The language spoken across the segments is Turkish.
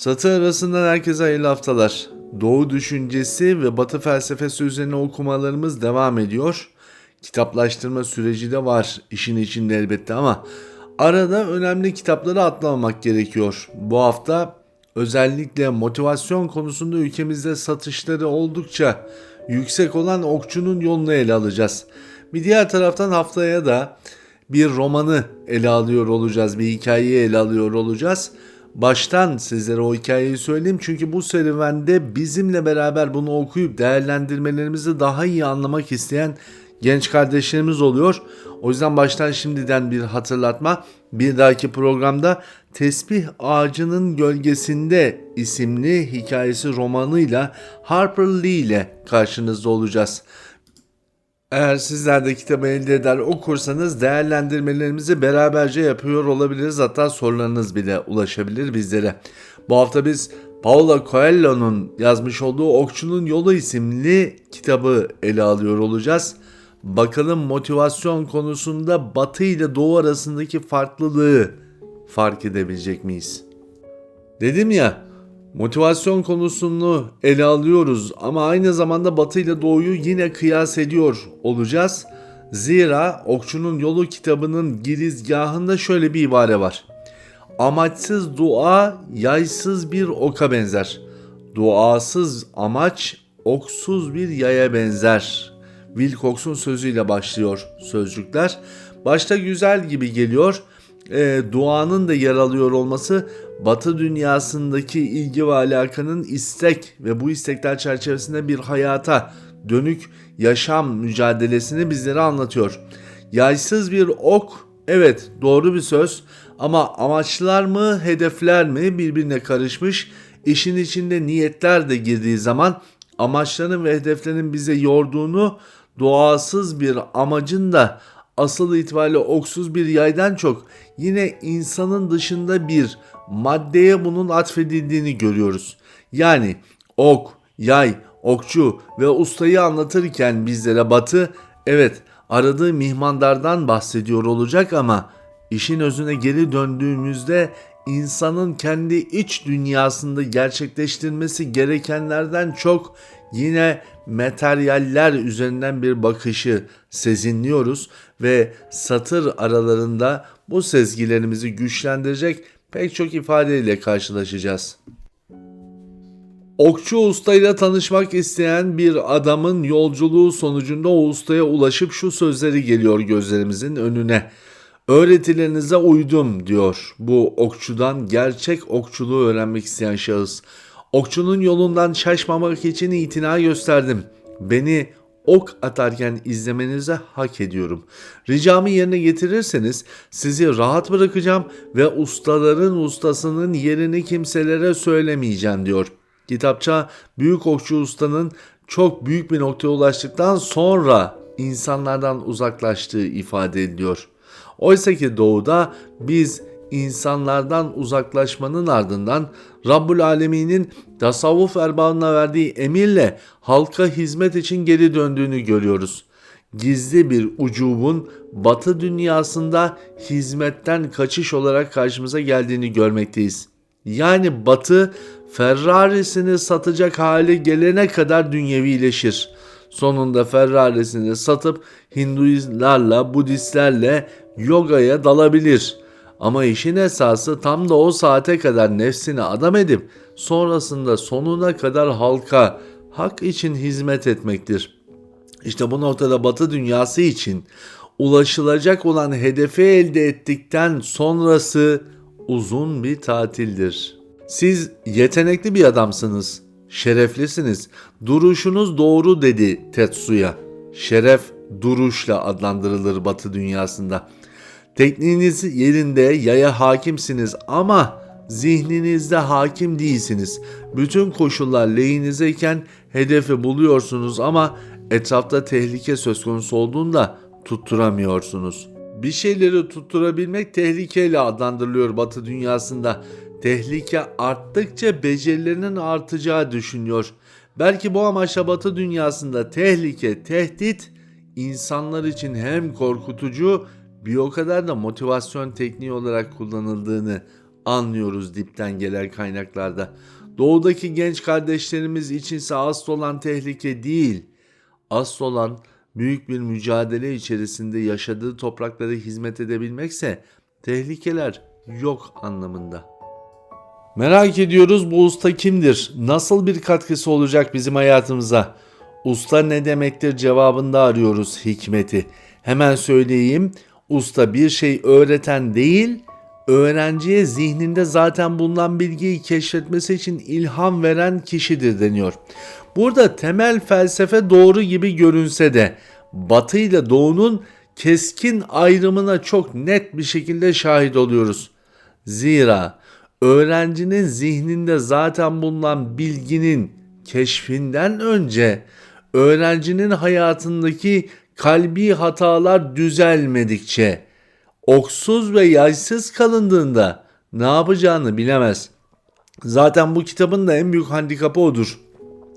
Satı arasından herkese hayırlı haftalar. Doğu düşüncesi ve Batı felsefesi üzerine okumalarımız devam ediyor. Kitaplaştırma süreci de var işin içinde elbette ama arada önemli kitapları atlamamak gerekiyor. Bu hafta özellikle motivasyon konusunda ülkemizde satışları oldukça yüksek olan Okçu'nun yolunu ele alacağız. Bir diğer taraftan haftaya da bir romanı ele alıyor olacağız, bir hikayeyi ele alıyor olacağız. Baştan sizlere o hikayeyi söyleyeyim çünkü bu serüvende bizimle beraber bunu okuyup değerlendirmelerimizi daha iyi anlamak isteyen genç kardeşlerimiz oluyor. O yüzden baştan şimdiden bir hatırlatma. Bir dahaki programda Tesbih Ağacının Gölgesinde isimli hikayesi romanıyla Harper Lee ile karşınızda olacağız. Eğer sizler de kitabı elde eder okursanız değerlendirmelerimizi beraberce yapıyor olabiliriz. Hatta sorularınız bile ulaşabilir bizlere. Bu hafta biz Paulo Coelho'nun yazmış olduğu Okçunun Yolu isimli kitabı ele alıyor olacağız. Bakalım motivasyon konusunda Batı ile Doğu arasındaki farklılığı fark edebilecek miyiz? Dedim ya motivasyon konusunu ele alıyoruz ama aynı zamanda Batı ile Doğu'yu yine kıyas ediyor olacağız. Zira Okçunun Yolu kitabının girizgahında şöyle bir ibare var. Amaçsız dua yaysız bir oka benzer. Duasız amaç oksuz bir yaya benzer. Wilcox'un sözüyle başlıyor sözcükler. Başta güzel gibi geliyor. E, duanın da yer alıyor olması Batı dünyasındaki ilgi ve alakanın istek ve bu istekler çerçevesinde bir hayata dönük yaşam mücadelesini bizlere anlatıyor. Yaysız bir ok, evet doğru bir söz ama amaçlar mı, hedefler mi birbirine karışmış. İşin içinde niyetler de girdiği zaman amaçların ve hedeflerin bize yorduğunu doğasız bir amacın da asıl itibariyle oksuz bir yaydan çok yine insanın dışında bir maddeye bunun atfedildiğini görüyoruz. Yani ok, yay, okçu ve ustayı anlatırken bizlere Batı evet aradığı mihmandardan bahsediyor olacak ama işin özüne geri döndüğümüzde insanın kendi iç dünyasında gerçekleştirmesi gerekenlerden çok yine materyaller üzerinden bir bakışı sezinliyoruz ve satır aralarında bu sezgilerimizi güçlendirecek pek çok ifadeyle karşılaşacağız. Okçu ustayla tanışmak isteyen bir adamın yolculuğu sonucunda o ustaya ulaşıp şu sözleri geliyor gözlerimizin önüne. Öğretilerinize uydum diyor bu okçudan gerçek okçuluğu öğrenmek isteyen şahıs. Okçunun yolundan şaşmamak için itina gösterdim. Beni ok atarken izlemenize hak ediyorum. Ricamı yerine getirirseniz sizi rahat bırakacağım ve ustaların ustasının yerini kimselere söylemeyeceğim diyor. Kitapça büyük okçu ustanın çok büyük bir noktaya ulaştıktan sonra insanlardan uzaklaştığı ifade ediliyor. Oysa ki doğuda biz insanlardan uzaklaşmanın ardından Rabbul Alemin'in tasavvuf erbabına verdiği emirle halka hizmet için geri döndüğünü görüyoruz. Gizli bir ucubun batı dünyasında hizmetten kaçış olarak karşımıza geldiğini görmekteyiz. Yani batı Ferrari'sini satacak hale gelene kadar dünyevileşir. Sonunda Ferrari'sini satıp Hinduistlerle, Budistlerle yogaya dalabilir. Ama işin esası tam da o saate kadar nefsini adam edip sonrasında sonuna kadar halka hak için hizmet etmektir. İşte bu noktada Batı dünyası için ulaşılacak olan hedefi elde ettikten sonrası uzun bir tatildir. Siz yetenekli bir adamsınız, şereflisiniz. Duruşunuz doğru dedi Tetsuya. Şeref duruşla adlandırılır Batı dünyasında. Tekniğiniz yerinde yaya hakimsiniz ama zihninizde hakim değilsiniz. Bütün koşullar lehinizdeyken hedefi buluyorsunuz ama etrafta tehlike söz konusu olduğunda tutturamıyorsunuz. Bir şeyleri tutturabilmek tehlikeyle adlandırılıyor Batı dünyasında. Tehlike arttıkça becerilerinin artacağı düşünüyor. Belki bu amaçla Batı dünyasında tehlike, tehdit insanlar için hem korkutucu bir o kadar da motivasyon tekniği olarak kullanıldığını anlıyoruz dipten gelen kaynaklarda. Doğudaki genç kardeşlerimiz içinse asıl olan tehlike değil, asıl olan büyük bir mücadele içerisinde yaşadığı topraklara hizmet edebilmekse tehlikeler yok anlamında. Merak ediyoruz bu usta kimdir? Nasıl bir katkısı olacak bizim hayatımıza? Usta ne demektir cevabında arıyoruz hikmeti. Hemen söyleyeyim. Usta bir şey öğreten değil, öğrenciye zihninde zaten bulunan bilgiyi keşfetmesi için ilham veren kişidir deniyor. Burada temel felsefe doğru gibi görünse de Batı ile Doğu'nun keskin ayrımına çok net bir şekilde şahit oluyoruz. Zira öğrencinin zihninde zaten bulunan bilginin keşfinden önce öğrencinin hayatındaki kalbi hatalar düzelmedikçe oksuz ve yaysız kalındığında ne yapacağını bilemez. Zaten bu kitabın da en büyük handikapı odur.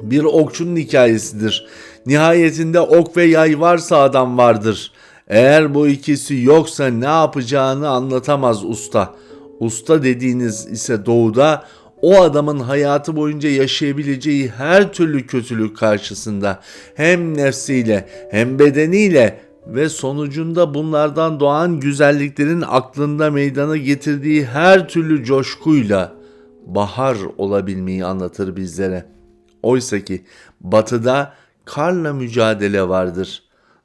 Bir okçunun hikayesidir. Nihayetinde ok ve yay varsa adam vardır. Eğer bu ikisi yoksa ne yapacağını anlatamaz usta. Usta dediğiniz ise doğuda o adamın hayatı boyunca yaşayabileceği her türlü kötülük karşısında hem nefsiyle hem bedeniyle ve sonucunda bunlardan doğan güzelliklerin aklında meydana getirdiği her türlü coşkuyla bahar olabilmeyi anlatır bizlere. Oysa ki batıda karla mücadele vardır.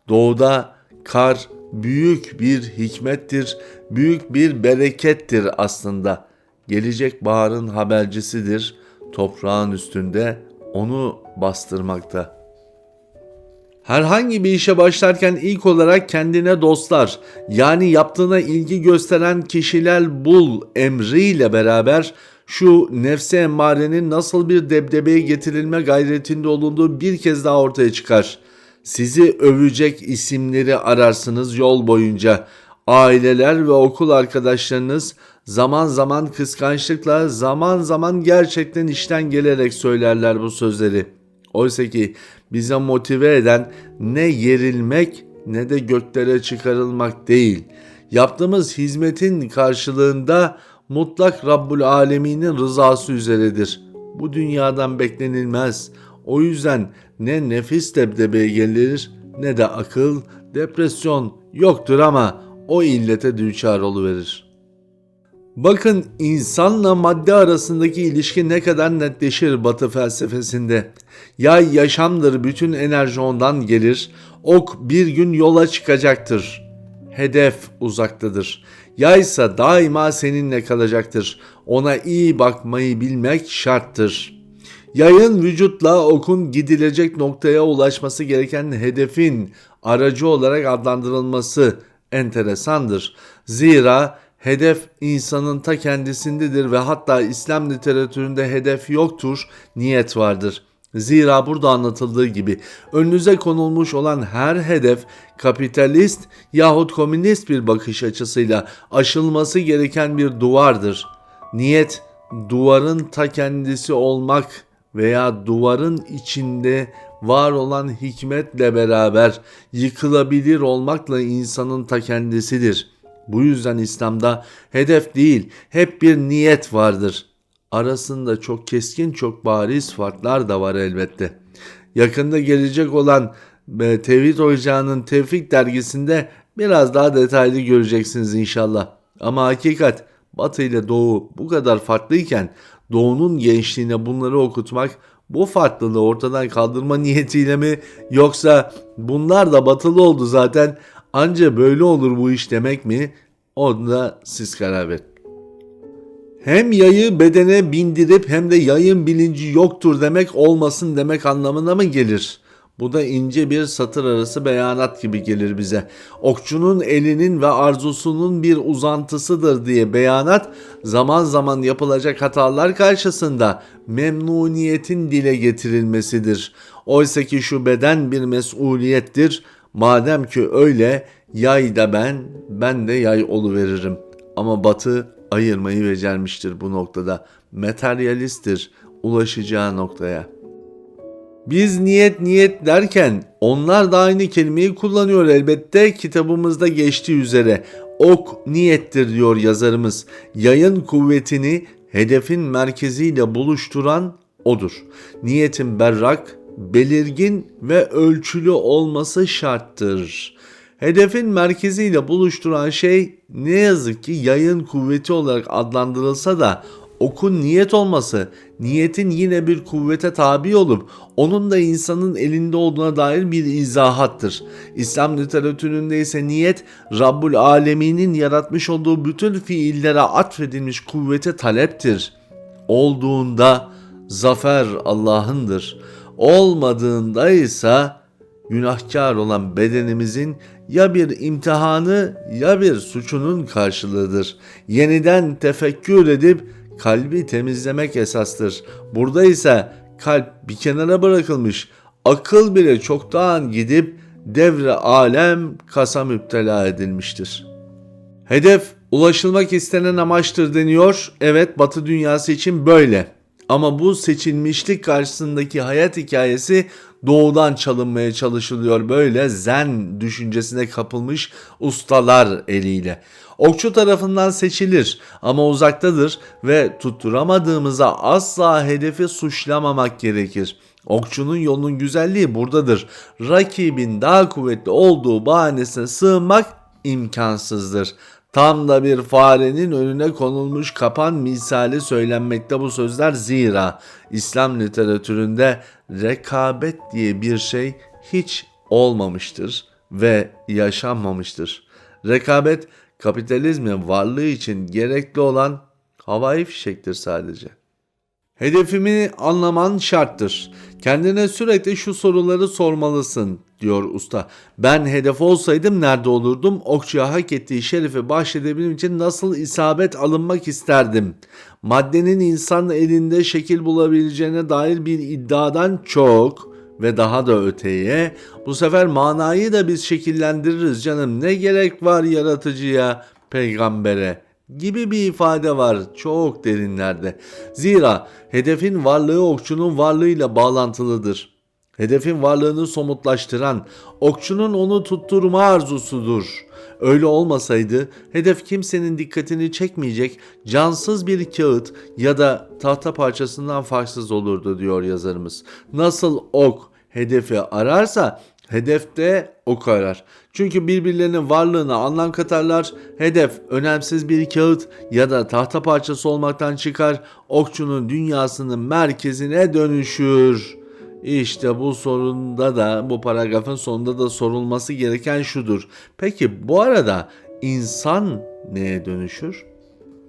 Doğuda kar büyük bir hikmettir, büyük bir berekettir aslında. Gelecek baharın habercisidir. Toprağın üstünde onu bastırmakta. Herhangi bir işe başlarken ilk olarak kendine dostlar yani yaptığına ilgi gösteren kişiler bul emriyle beraber şu nefse emmarenin nasıl bir debdebeye getirilme gayretinde olunduğu bir kez daha ortaya çıkar. Sizi övecek isimleri ararsınız yol boyunca. Aileler ve okul arkadaşlarınız zaman zaman kıskançlıkla zaman zaman gerçekten işten gelerek söylerler bu sözleri. Oysa ki bize motive eden ne yerilmek ne de göklere çıkarılmak değil. Yaptığımız hizmetin karşılığında mutlak Rabbul Alemin'in rızası üzeredir. Bu dünyadan beklenilmez. O yüzden ne nefis debdebeye gelir ne de akıl, depresyon yoktur ama o illete düçar verir. Bakın insanla madde arasındaki ilişki ne kadar netleşir batı felsefesinde. Yay yaşamdır bütün enerji ondan gelir. Ok bir gün yola çıkacaktır. Hedef uzaktadır. Yaysa daima seninle kalacaktır. Ona iyi bakmayı bilmek şarttır. Yayın vücutla okun gidilecek noktaya ulaşması gereken hedefin aracı olarak adlandırılması enteresandır. Zira hedef insanın ta kendisindedir ve hatta İslam literatüründe hedef yoktur, niyet vardır. Zira burada anlatıldığı gibi önünüze konulmuş olan her hedef kapitalist yahut komünist bir bakış açısıyla aşılması gereken bir duvardır. Niyet duvarın ta kendisi olmak veya duvarın içinde var olan hikmetle beraber yıkılabilir olmakla insanın ta kendisidir. Bu yüzden İslam'da hedef değil, hep bir niyet vardır. Arasında çok keskin, çok bariz farklar da var elbette. Yakında gelecek olan e, Tevhid Ocağı'nın Tevfik dergisinde biraz daha detaylı göreceksiniz inşallah. Ama hakikat Batı ile Doğu bu kadar farklıyken Doğu'nun gençliğine bunları okutmak bu farklılığı ortadan kaldırma niyetiyle mi yoksa bunlar da batılı oldu zaten anca böyle olur bu iş demek mi? Onu da siz karar verin. Hem yayı bedene bindirip hem de yayın bilinci yoktur demek olmasın demek anlamına mı gelir? Bu da ince bir satır arası beyanat gibi gelir bize. Okçunun elinin ve arzusunun bir uzantısıdır diye beyanat zaman zaman yapılacak hatalar karşısında memnuniyetin dile getirilmesidir. Oysa ki şu beden bir mesuliyettir. Madem ki öyle yay da ben, ben de yay veririm. Ama batı ayırmayı becermiştir bu noktada. Materyalisttir ulaşacağı noktaya.'' Biz niyet niyet derken onlar da aynı kelimeyi kullanıyor elbette kitabımızda geçtiği üzere. ok niyettir diyor yazarımız. Yayın kuvvetini hedefin merkeziyle buluşturan odur. Niyetin berrak, belirgin ve ölçülü olması şarttır. Hedefin merkeziyle buluşturan şey ne yazık ki yayın kuvveti olarak adlandırılsa da okun niyet olması, niyetin yine bir kuvvete tabi olup onun da insanın elinde olduğuna dair bir izahattır. İslam literatüründe ise niyet Rabbul Alemin'in yaratmış olduğu bütün fiillere atfedilmiş kuvvete taleptir. Olduğunda zafer Allah'ındır. Olmadığında ise günahkar olan bedenimizin ya bir imtihanı ya bir suçunun karşılığıdır. Yeniden tefekkür edip kalbi temizlemek esastır. Burada ise kalp bir kenara bırakılmış, akıl bile çoktan gidip devre alem kasa müptela edilmiştir. Hedef ulaşılmak istenen amaçtır deniyor. Evet Batı dünyası için böyle. Ama bu seçilmişlik karşısındaki hayat hikayesi doğudan çalınmaya çalışılıyor böyle zen düşüncesine kapılmış ustalar eliyle. Okçu tarafından seçilir ama uzaktadır ve tutturamadığımızda asla hedefi suçlamamak gerekir. Okçunun yolunun güzelliği buradadır. Rakibin daha kuvvetli olduğu bahanesine sığınmak imkansızdır. Tam da bir farenin önüne konulmuş kapan misali söylenmekte bu sözler zira İslam literatüründe rekabet diye bir şey hiç olmamıştır ve yaşanmamıştır. Rekabet kapitalizmin varlığı için gerekli olan havai fişektir sadece. Hedefimi anlaman şarttır. Kendine sürekli şu soruları sormalısın diyor usta. Ben hedef olsaydım nerede olurdum? Okçuya hak ettiği şerefi bahşedebilmem için nasıl isabet alınmak isterdim? Maddenin insan elinde şekil bulabileceğine dair bir iddiadan çok ve daha da öteye bu sefer manayı da biz şekillendiririz canım. Ne gerek var yaratıcıya, peygambere?'' Gibi bir ifade var çok derinlerde. Zira hedefin varlığı okçunun varlığıyla bağlantılıdır. Hedefin varlığını somutlaştıran okçunun onu tutturma arzusudur. Öyle olmasaydı hedef kimsenin dikkatini çekmeyecek cansız bir kağıt ya da tahta parçasından farksız olurdu diyor yazarımız. Nasıl ok hedefi ararsa hedefte ok arar. Çünkü birbirlerinin varlığına anlam katarlar. Hedef önemsiz bir kağıt ya da tahta parçası olmaktan çıkar. Okçunun dünyasının merkezine dönüşür. İşte bu sorunda da bu paragrafın sonunda da sorulması gereken şudur. Peki bu arada insan neye dönüşür?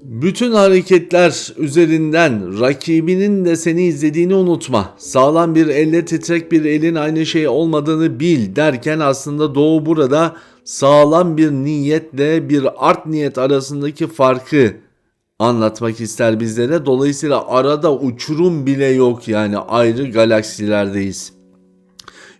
Bütün hareketler üzerinden rakibinin de seni izlediğini unutma. Sağlam bir elle titrek bir elin aynı şey olmadığını bil derken aslında Doğu burada sağlam bir niyetle bir art niyet arasındaki farkı anlatmak ister bizlere. Dolayısıyla arada uçurum bile yok yani ayrı galaksilerdeyiz.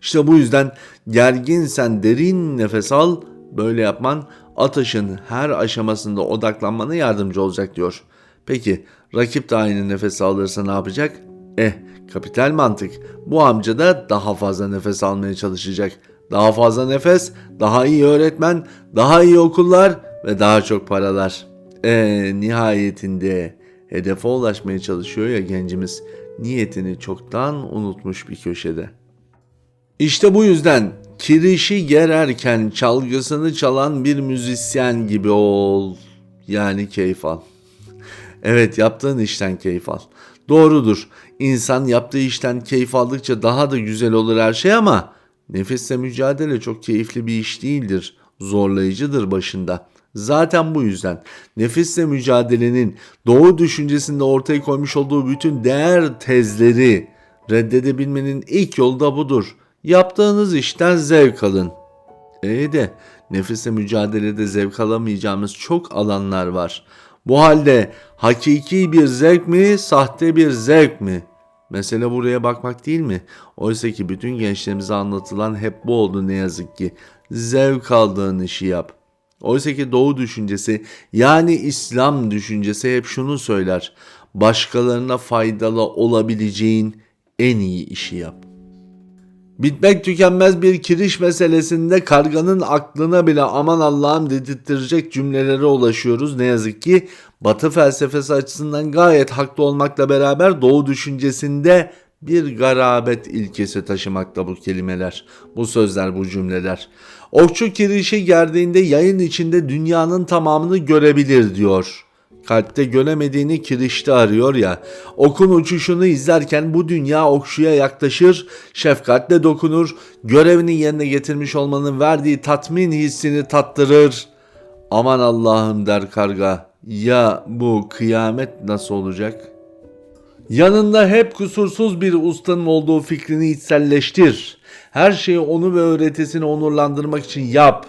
İşte bu yüzden gerginsen derin nefes al. Böyle yapman atışın her aşamasında odaklanmana yardımcı olacak diyor. Peki rakip de aynı nefes alırsa ne yapacak? Eh kapital mantık. Bu amca da daha fazla nefes almaya çalışacak. Daha fazla nefes, daha iyi öğretmen, daha iyi okullar ve daha çok paralar. E nihayetinde hedefe ulaşmaya çalışıyor ya gencimiz. Niyetini çoktan unutmuş bir köşede. İşte bu yüzden kirişi gererken çalgısını çalan bir müzisyen gibi ol. Yani keyif al. Evet yaptığın işten keyif al. Doğrudur. İnsan yaptığı işten keyif aldıkça daha da güzel olur her şey ama nefesle mücadele çok keyifli bir iş değildir. Zorlayıcıdır başında. Zaten bu yüzden nefisle mücadelenin doğu düşüncesinde ortaya koymuş olduğu bütün değer tezleri reddedebilmenin ilk yolu da budur. Yaptığınız işten zevk alın. İyi de nefisle mücadelede zevk alamayacağımız çok alanlar var. Bu halde hakiki bir zevk mi, sahte bir zevk mi? Mesele buraya bakmak değil mi? Oysa ki bütün gençlerimize anlatılan hep bu oldu ne yazık ki. Zevk aldığın işi yap. Oysa ki doğu düşüncesi yani İslam düşüncesi hep şunu söyler. Başkalarına faydalı olabileceğin en iyi işi yap. Bitmek tükenmez bir kiriş meselesinde karganın aklına bile aman Allah'ım dedirttirecek cümlelere ulaşıyoruz. Ne yazık ki Batı felsefesi açısından gayet haklı olmakla beraber Doğu düşüncesinde bir garabet ilkesi taşımakta bu kelimeler, bu sözler, bu cümleler. Okçu kirişi gerdiğinde yayın içinde dünyanın tamamını görebilir diyor. Kalpte göremediğini kirişte arıyor ya. Okun uçuşunu izlerken bu dünya okşuya yaklaşır, şefkatle dokunur, görevini yerine getirmiş olmanın verdiği tatmin hissini tattırır. Aman Allah'ım der karga. Ya bu kıyamet nasıl olacak? Yanında hep kusursuz bir ustanın olduğu fikrini içselleştir. Her şeyi onu ve öğretisini onurlandırmak için yap.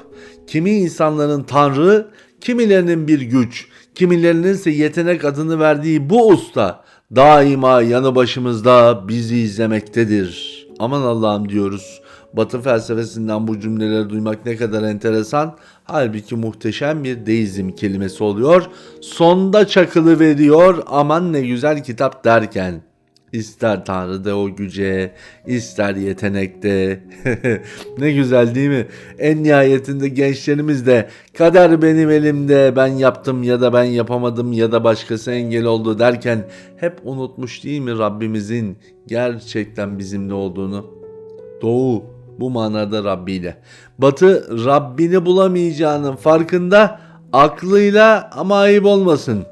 Kimi insanların tanrı, kimilerinin bir güç, kimilerinin ise yetenek adını verdiği bu usta daima yanı başımızda bizi izlemektedir. Aman Allah'ım diyoruz. Batı felsefesinden bu cümleleri duymak ne kadar enteresan. Halbuki muhteşem bir deizm kelimesi oluyor. Sonda çakılı veriyor aman ne güzel kitap derken. İster Tanrı'da o güce, ister yetenekte. ne güzel değil mi? En nihayetinde gençlerimiz de kader benim elimde ben yaptım ya da ben yapamadım ya da başkası engel oldu derken hep unutmuş değil mi Rabbimizin gerçekten bizimle olduğunu? Doğu bu manada Rabbi ile. Batı Rabbini bulamayacağının farkında aklıyla ama ayıp olmasın.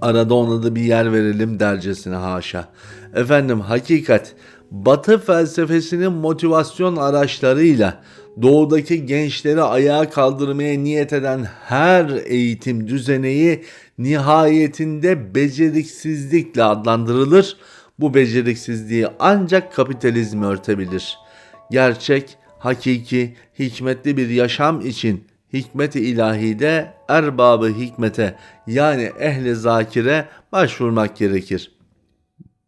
Arada ona da bir yer verelim dercesine haşa. Efendim hakikat Batı felsefesinin motivasyon araçlarıyla doğudaki gençleri ayağa kaldırmaya niyet eden her eğitim düzeneyi nihayetinde beceriksizlikle adlandırılır. Bu beceriksizliği ancak kapitalizm örtebilir. Gerçek, hakiki, hikmetli bir yaşam için hikmet-i ilahide erbabı hikmete yani ehli zakire başvurmak gerekir.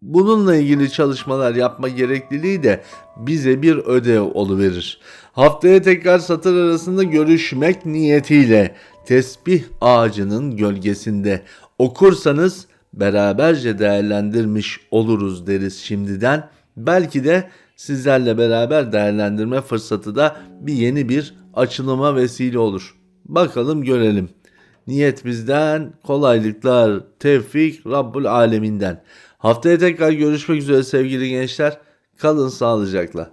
Bununla ilgili çalışmalar yapma gerekliliği de bize bir ödev oluverir. Haftaya tekrar satır arasında görüşmek niyetiyle tesbih ağacının gölgesinde okursanız beraberce değerlendirmiş oluruz deriz şimdiden. Belki de sizlerle beraber değerlendirme fırsatı da bir yeni bir açılıma vesile olur. Bakalım görelim. Niyet bizden, kolaylıklar, tevfik Rabbul Aleminden. Haftaya tekrar görüşmek üzere sevgili gençler. Kalın sağlıcakla.